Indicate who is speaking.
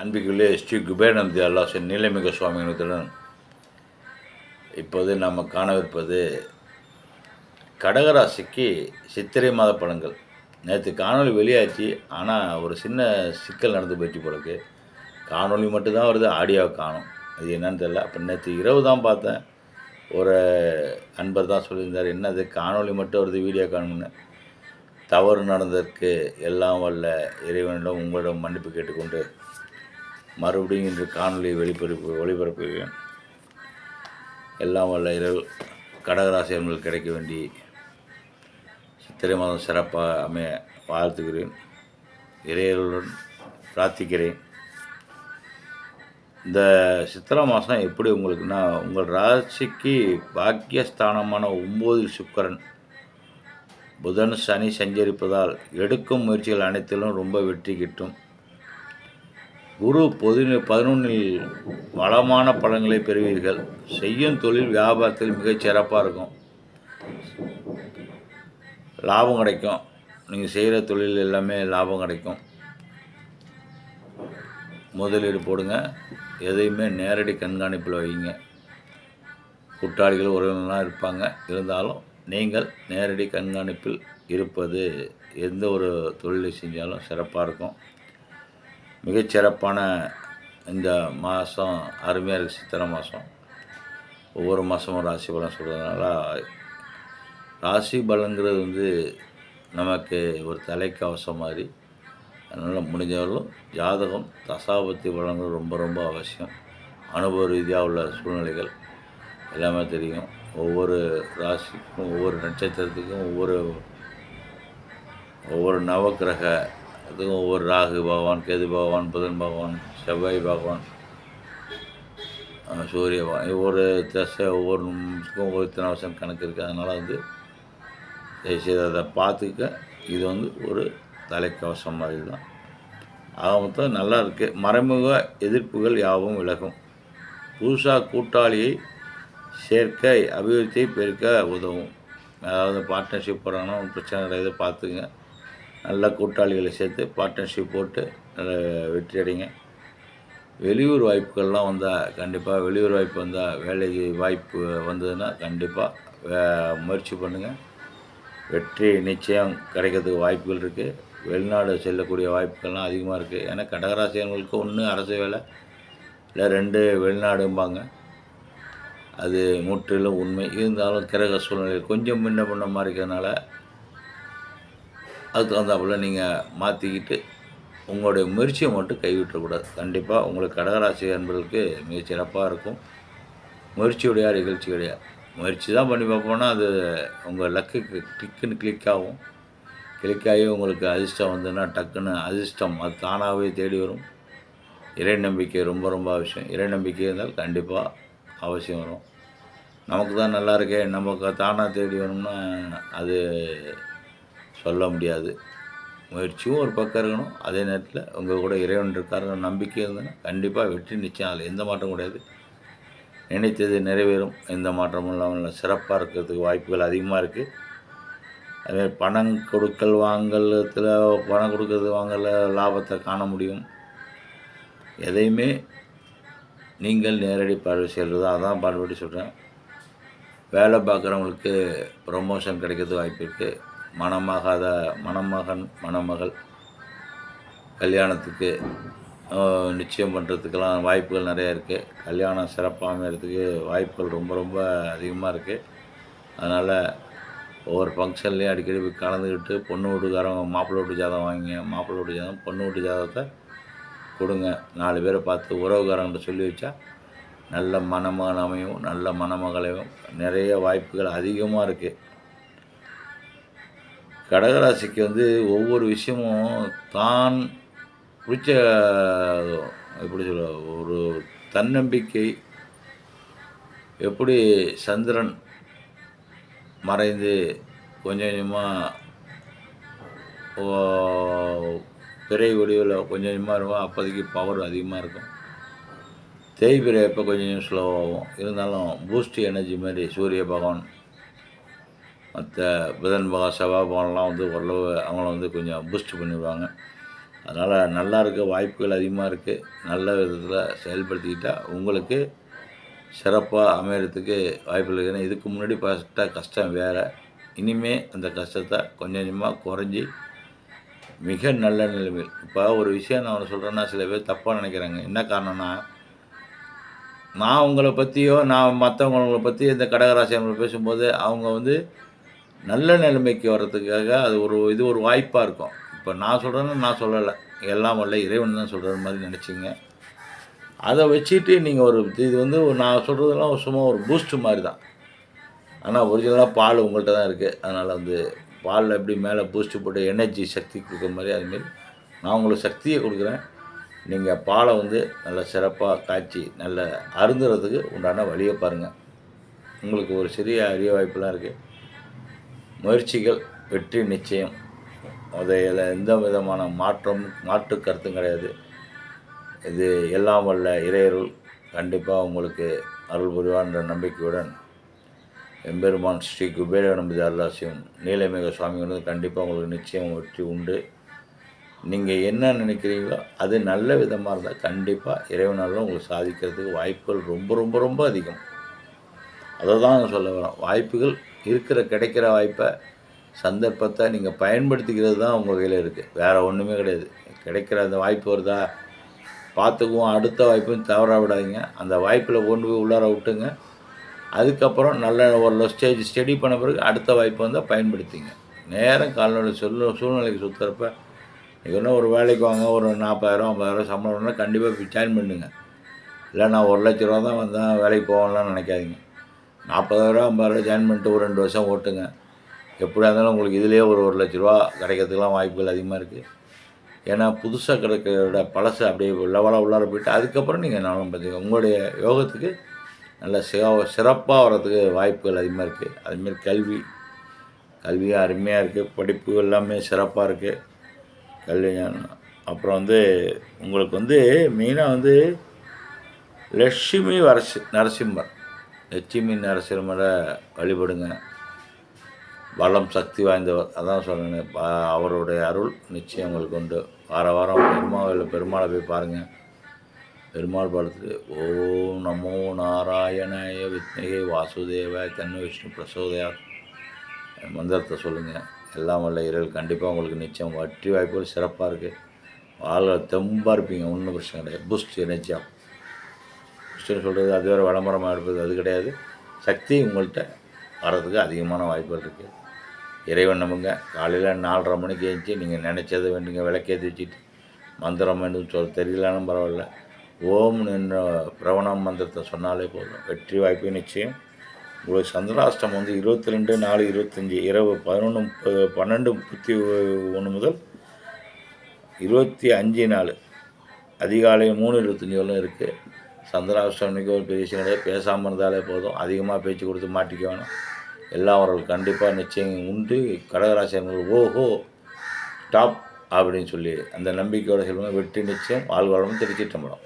Speaker 1: அன்பிக்குள்ளே ஸ்ரீ குபேரநந்தி அல்லாசன் நீலமிக சுவாமிகளுடன் இப்போது நம்ம காணவிருப்பது கடகராசிக்கு சித்திரை மாத படங்கள் நேற்று காணொளி வெளியாச்சு ஆனால் ஒரு சின்ன சிக்கல் நடந்து போயிடுச்சு போலக்கு காணொளி மட்டும்தான் வருது ஆடியோவை காணும். அது என்னன்னு தெரியல. அப்போ நேற்று இரவு தான் பார்த்தேன். ஒரு அன்பர் தான் சொல்லியிருந்தார் என்னது காணொளி மட்டும் வருது வீடியோ காணும்னு. தவறு நடந்ததற்கு எல்லாம் வல்ல இறைவனிடம் உங்களிடம் மன்னிப்பு கேட்டுக்கொண்டு மறுபடியும் இன்று காணொலியை வெளிப்பரப்பு ஒளிபரப்புகிறேன். எல்லாம் வல்ல இரவு கடகராசி அன்பர்கள் கிடைக்க வேண்டி சித்திரை மாதம் சிறப்பாக அமைய வாழ்த்துகிறேன். இறையர்களுடன் பிரார்த்திக்கிறேன். இந்த சித்திரை மாதம் எப்படி உங்களுக்குன்னா உங்கள் ராசிக்கு பாக்கியஸ்தானமான ஒம்போதில் சுக்கரன். புதன் சனி சஞ்சரிப்பதால் எடுக்கும் முயற்சிகள் அனைத்திலும் ரொம்ப வெற்றி கிட்டும். குரு பொது பதினொன்றில் வளமான பலன்களை பெறுவீர்கள். செய்யும் தொழில் வியாபாரத்தில் மிகச் சிறப்பாக இருக்கும். லாபம் கிடைக்கும். நீங்கள் செய்கிற தொழில் எல்லாமே லாபம் கிடைக்கும். முதலீடு போடுங்க. எதையுமே நேரடி கண்காணிப்பில் வைங்க. குற்றாளிகள் உறவினர்லாம் இருப்பாங்க. இருந்தாலும் நீங்கள் நேரடி கண்காணிப்பில் இருப்பது எந்த ஒரு தொழிலை செஞ்சாலும் சிறப்பாக இருக்கும். மிகச்சிறப்பான இந்த மாதம் அருமையாக இருக்குது சித்திரை மாதம். ஒவ்வொரு மாதமும் ராசி பலன் சொல்கிறதுனால ராசி பலங்கிறது வந்து நமக்கு ஒரு தலைக்கவசம் மாதிரி. அதனால் முடிஞ்சவர்களும் ஜாதகம் தசாபத்தி பலங்கள் ரொம்ப ரொம்ப அவசியம். அனுபவ ரீதியாக உள்ள சூழ்நிலைகள் எல்லாமே தெரியும். ஒவ்வொரு ராசிக்கும் ஒவ்வொரு நட்சத்திரத்துக்கும் ஒவ்வொரு ஒவ்வொரு நவக்கிரக அதுவும் ஒவ்வொரு ராகு பகவான் கேது பகவான் புதன் பகவான் செவ்வாய் பகவான் சூரிய பகவான். ஒவ்வொரு தசை ஒவ்வொரு நிமிஷத்துக்கும் ஒவ்வொரு இத்தனை வருஷம் கணக்கு இருக்குது அதனால் வந்து தயவுசெய்து அதை பார்த்துக்க. இது வந்து ஒரு தலைக்கவசம் மாதிரி தான் ஆக மொத்தம் நல்லா இருக்குது மறைமுக எதிர்ப்புகள் யாவும் விலகும். புதுசாக கூட்டாளியை சேர்க்க அபிவிருத்தியை பெருக்க உதவும். அதாவது பார்ட்னர்ஷிப் போகிறாங்கன்னா பிரச்சனை கிடையாது. பார்த்துங்க நல்ல கூட்டாளிகளை சேர்த்து பார்ட்னர்ஷிப் போட்டு நல்ல வெற்றி அடைங்க. வெளியூர் வாய்ப்புகள்லாம் வந்தால் கண்டிப்பாக வெளியூர் வாய்ப்பு வந்தால் வேலைக்கு வாய்ப்பு வந்ததுன்னா கண்டிப்பாக முயற்சி பண்ணுங்கள் வெற்றி நிச்சயம் கிடைக்கிறதுக்கு வாய்ப்புகள் இருக்குது வெளிநாடு செல்லக்கூடிய வாய்ப்புகள்லாம் அதிகமாக இருக்குது ஏன்னா கடகராசியர்களுக்கு ஒன்று அரசு வேலை. இல்லை ரெண்டு வெளிநாடும்பாங்க. அது முற்றிலும் உண்மை. இருந்தாலும் கிரக சூழ்நிலை கொஞ்சம் முன்ன பண்ண மாதிரி இருக்கிறதுனால அதுக்கு தகுந்தாப்புல நீங்கள் மாற்றிக்கிட்டு உங்களுடைய முயற்சியை மட்டும் கைவிட்டக்கூடாது. கண்டிப்பாக உங்களுக்கு கடகராசி என்பதற்கு மிகச் சிறப்பாக இருக்கும். முயற்சியுடைய நிகழ்ச்சியுடையா முயற்சி தான் பண்ணி பார்ப்போம்னா அது உங்கள் லக்குக்கு கிளிக்குன்னு கிளிக் ஆகும். கிளிக் ஆகி உங்களுக்கு அதிர்ஷ்டம் வந்ததுன்னா டக்குன்னு அதிர்ஷ்டம் அது தானாகவே தேடி வரும். இறை நம்பிக்கை ரொம்ப ரொம்ப அவசியம். இறை நம்பிக்கை இருந்தால் கண்டிப்பாக அவசியம் வரும். நமக்கு தான் நல்லா இருக்கே. நமக்கு தானாக தேடி வரணும்னா அது சொல்ல முடியாது. முயற்சியும் ஒரு பக்கம் இருக்கணும். அதே நேரத்தில் உங்கள் கூட இறைவன் இருக்காரு நம்பிக்கை இருந்ததுன்னா கண்டிப்பாக வெற்றி நிச்சயம். அதில் எந்த மாற்றம் கிடையாது. நினைத்தது நிறைவேறும். எந்த மாற்றமும் இல்லாமல் சிறப்பாக இருக்கிறதுக்கு வாய்ப்புகள் அதிகமாக இருக்குது அதே பணம் கொடுக்கல் வாங்கலத்தில் பணம் கொடுக்கறது வாங்கல லாபத்தை காண முடியும். எதையுமே நீங்கள் நேரடி பார்வை செய்கிறது அதான் பார்வையிட்டு சொல்கிறேன் வேலை பார்க்குறவங்களுக்கு ப்ரொமோஷன் கிடைக்கிறது வாய்ப்பு இருக்குது மணமாகாத மணமகன் மணமகள் கல்யாணத்துக்கு நிச்சயம் பண்ணுறதுக்கெல்லாம் வாய்ப்புகள் நிறையா இருக்குது கல்யாணம் சிறப்பாக அமைகிறதுக்கு வாய்ப்புகள் ரொம்ப ரொம்ப அதிகமாக இருக்குது அதனால் ஒவ்வொரு ஃபங்க்ஷன்லேயும் அடிக்கடி போய் கலந்துக்கிட்டு பொண்ணு வீட்டுக்காரங்க மாப்பிள்ளை வீட்டு ஜாதகம் வாங்கிங்க மாப்பிள்ளை வீட்டு ஜாதகம் பொண்ணு வீட்டு ஜாதகத்தை கொடுங்க. நாலு பேரை பார்த்து உறவுகாரங்கிட்ட சொல்லி வச்சா நல்ல மணமகன் அமையும் நல்ல மணமகளையும் நிறைய வாய்ப்புகள் அதிகமாக இருக்குது கடகராசிக்கு வந்து ஒவ்வொரு விஷயமும் தான் பிடிச்ச எப்படி சொல்ல ஒரு தன்னம்பிக்கை எப்படி சந்திரன் மறைந்து கொஞ்சம் கொஞ்சமாக பிறை வடிவில் கொஞ்சம் கொஞ்சமாக இருக்கும். அப்போதைக்கு பவர் அதிகமாக இருக்கும். தேய்பிரை எப்போ கொஞ்சம் கொஞ்சம் ஸ்லோவாகும் இருந்தாலும் பூஸ்ட் எனர்ஜி மாதிரி சூரிய பகவான் மற்ற புதன் பகவான் செவ்வாய் பகவான்லாம் வந்து ஓரளவு அவங்கள வந்து கொஞ்சம் பூஸ்ட் பண்ணிடுவாங்க. அதனால் நல்லா இருக்க வாய்ப்புகள் அதிகமாக இருக்குது நல்ல விதத்தில் செயல்படுத்திக்கிட்டால் உங்களுக்கு சிறப்பாக அமையறதுக்கு வாய்ப்புகள் இருக்குது ஏன்னா இதுக்கு முன்னாடி பட்ட கஷ்டம் வேறு. இனிமேல் அந்த கஷ்டத்தை கொஞ்சம் கொஞ்சமாக குறைஞ்சி மிக நல்ல நிலைமையில். இப்போ ஒரு விஷயம் நான் ஒன்று சொல்கிறேன்னா சில பேர் தப்பாக நினைக்கிறாங்க. என்ன காரணம்னா நான் உங்களை பற்றியோ நான் மற்றவங்கள பற்றி இந்த கடகராசியங்களை பேசும்போது அவங்க வந்து நல்ல நிலைமைக்கு வர்றதுக்காக அது ஒரு இது ஒரு வாய்ப்பாக இருக்கும். இப்போ நான் சொல்கிறேன்னு நான் சொல்லலை. எல்லாம் வரல இறைவன் தான் சொல்கிற மாதிரி நினச்சிங்க. அதை வச்சுட்டு நீங்கள் ஒரு இது வந்து நான் சொல்கிறதெல்லாம் சும்மா ஒரு பூஸ்ட் மாதிரி தான். ஆனால் ஒரிஜினலாக பால் உங்கள்கிட்ட தான் இருக்குது அதனால் வந்து பாலில் எப்படி மேலே பூஸ்ட்டு போட்டு எனர்ஜி சக்தி கொடுக்குற மாதிரி அதுமாரி நான் உங்களுக்கு சக்தியை கொடுக்குறேன். நீங்கள் பாலை வந்து நல்ல சிறப்பாக காய்ச்சி நல்ல அருந்துறதுக்கு உண்டான வழியை பாருங்கள் உங்களுக்கு ஒரு சிறிய அரிய வாய்ப்பெலாம் இருக்குது முயற்சிகள் வெற்றி நிச்சயம். அதில் எந்த விதமான மாற்றம் மாற்று கருத்தும் கிடையாது. இது எல்லாம் வல்ல இறையருள். கண்டிப்பாக உங்களுக்கு அருள் புரிவான்ற நம்பிக்கையுடன் எம்பெருமான் ஸ்ரீ குபேர நம்பி அருளாசியம் நீலமேக சுவாமி வந்து கண்டிப்பாக உங்களுக்கு நிச்சயம் வெற்றி உண்டு. நீங்கள் என்ன நினைக்கிறீங்களோ அது நல்ல விதமாக இருந்தால் கண்டிப்பாக இறைவனால் உங்களுக்கு சாதிக்கிறதுக்கு வாய்ப்புகள் ரொம்ப ரொம்ப ரொம்ப அதிகம். அதை தான் சொல்ல வரேன். வாய்ப்புகள் இருக்கிற கிடைக்கிற வாய்ப்பை சந்தர்ப்பத்தை நீங்கள் பயன்படுத்திக்கிறது தான் உங்கள் கையில் இருக்குது வேறு ஒன்றுமே கிடையாது. கிடைக்கிற அந்த வாய்ப்பு வருதா? பார்த்துக்குவோம். அடுத்த வாய்ப்பும் தவற விடாதீங்க. அந்த வாய்ப்பில் கொண்டு போய் உள்ளார விட்டுங்க. அதுக்கப்புறம் நல்ல ஒரு ஸ்டேஜ் ஸ்டடி பண்ண பிறகு அடுத்த வாய்ப்பு வந்தால் பயன்படுத்திங்க. நேரம் கால்நடை சொல்ல சூழ்நிலைக்கு சுற்றுறப்ப நீங்கள் ஒரு வேலைக்கு வாங்க ஒரு நாற்பதாயிரம் ஐம்பதாயிரம் சம்பளம் கண்டிப்பாக ஜாயின் பண்ணுங்க. இல்லை நான் ஒரு லட்ச ரூபா தான் வந்தேன் வேலைக்கு போகலாம்னு நினைக்காதீங்க. நாற்பதாயிரம் ஐம்பதாயிரம் ஜாயின் பண்ணிட்டு ஒரு ரெண்டு வருஷம் ஓட்டுங்க. எப்படியா இருந்தாலும் உங்களுக்கு இதுலேயே ஒரு ஒரு லட்ச ரூபா கிடைக்கிறதுக்கெலாம் வாய்ப்புகள் அதிகமாக இருக்குது ஏன்னா புதுசாக கிடைக்கிறத பழசை அப்படியே லெவலாக உள்ளார போயிட்டு அதுக்கப்புறம் நீங்கள் நானும் பார்த்துங்க உங்களுடைய யோகத்துக்கு நல்ல சிவ சிறப்பாக வர்றதுக்கு வாய்ப்புகள் அதிகமாக இருக்குது அதுமாரி கல்வி. கல்வியும் அருமையாக இருக்குது படிப்பு எல்லாமே சிறப்பாக இருக்குது கல்வி அப்புறம் வந்து உங்களுக்கு வந்து மெயினாக வந்து லட்சுமி வரசி நரசிம்மர். நெச்சிமி நரசிம்மரை வழிபடுங்க. வளம் சக்தி வாய்ந்தவர் அதான் சொன்னேன் அவருடைய அருள் நிச்சயம் உங்களுக்கு உண்டு. வார வாரம் பெருமாள் பெருமாளை போய் பாருங்கள் பெருமாள் பாடத்துக்கு ஓம் நமோ நாராயணாய வித்மகே வாசுதேவ தன்னு விஷ்ணு பிரசோதயா. மந்திரத்தை சொல்லுங்கள் எல்லாம் வல்ல இரல் கண்டிப்பாக உங்களுக்கு நிச்சயம். வட்டி வாய்ப்புகள் சிறப்பாக இருக்குது வாழ் தெம்பாக இருப்பீங்க ஒன்றும் பிரச்சனை கிடையாது. புஸ்ட் எனர்ஜியாக பூஸ்ட்னு சொல்கிறது அது வேறு விளம்பரமாக இருப்பது அது கிடையாது. சக்தி உங்கள்கிட்ட வர்றதுக்கு அதிகமான வாய்ப்புகள் இருக்குது இறைவன் நம்புங்க. காலையில் நாலரை மணிக்கு எழுந்துச்சி நீங்கள் நினச்சதை வேண்டுங்க விளக்கேற்றி வச்சுட்டு மந்திரம் வேண்டும் சொல்ல தெரியலனாலும் பரவாயில்ல. ஓம் என்ற பிரவணம் மந்திரத்தை சொன்னாலே போதும். வெற்றி வாய்ப்பு நிச்சயம். உங்களுக்கு சந்திராஷ்டம் வந்து இருபத்தி ரெண்டு நாலு இருபத்தஞ்சி இரவு பதினொன்று முப்பது பன்னெண்டு முப்பத்தி ஒன்று முதல் இருபத்தி அஞ்சு நாள் அதிகாலை மூணு இருபத்தஞ்சி வரலும் இருக்குது சந்திராஷ்டமிக்கு ஒரு பெரிய விஷயம் கிடையாது பேசாமல் இருந்தாலே போதும். அதிகமாக பேச்சு கொடுத்து மாட்டிக்கணும் எல்லாம் அவர்கள் கண்டிப்பாக நிச்சயம் உண்டு. கடகராசியர்கள் ஓஹோ டாப் அப்படின்னு சொல்லி அந்த நம்பிக்கையோட செல்வம் வெற்றி நிச்சயம் வாழ்வாழமும் திருச்சிட்டம்பலம்